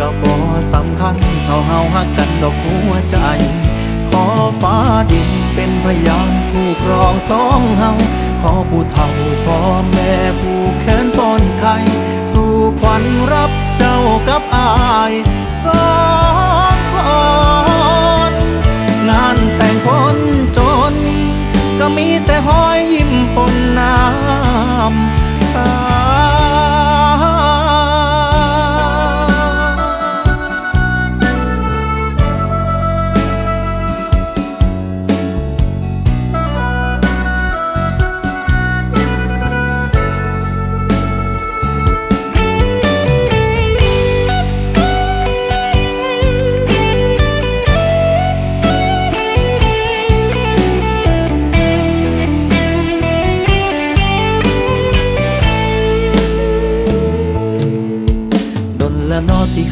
ก็บ่สำคัญเท่าเฮาฮักกันดอกหัวใจ ขอฟ้าดินเป็นพยานผู้ครองสองเฮาขอผู้เฒ่าพ่อแม่ผู้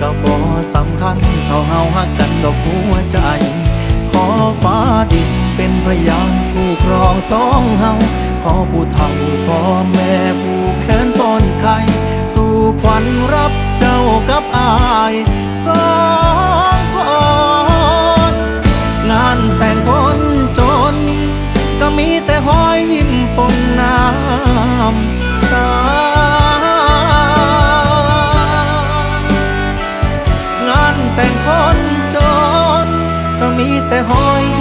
ก็บ่สำคัญเท่าเฮาฮักกันดอกหัวใจ ขอฟ้าดินเป็นพยานผู้ครองสองเฮาขอผู้เฒ่าพ่อแม่ผู้แขนป้นไข่สู่ขวัญรับเจ้ากับอายสองคนงานแต่งคนจน ก็มีแต่หอยยิ้มปนน้ำตา hỏi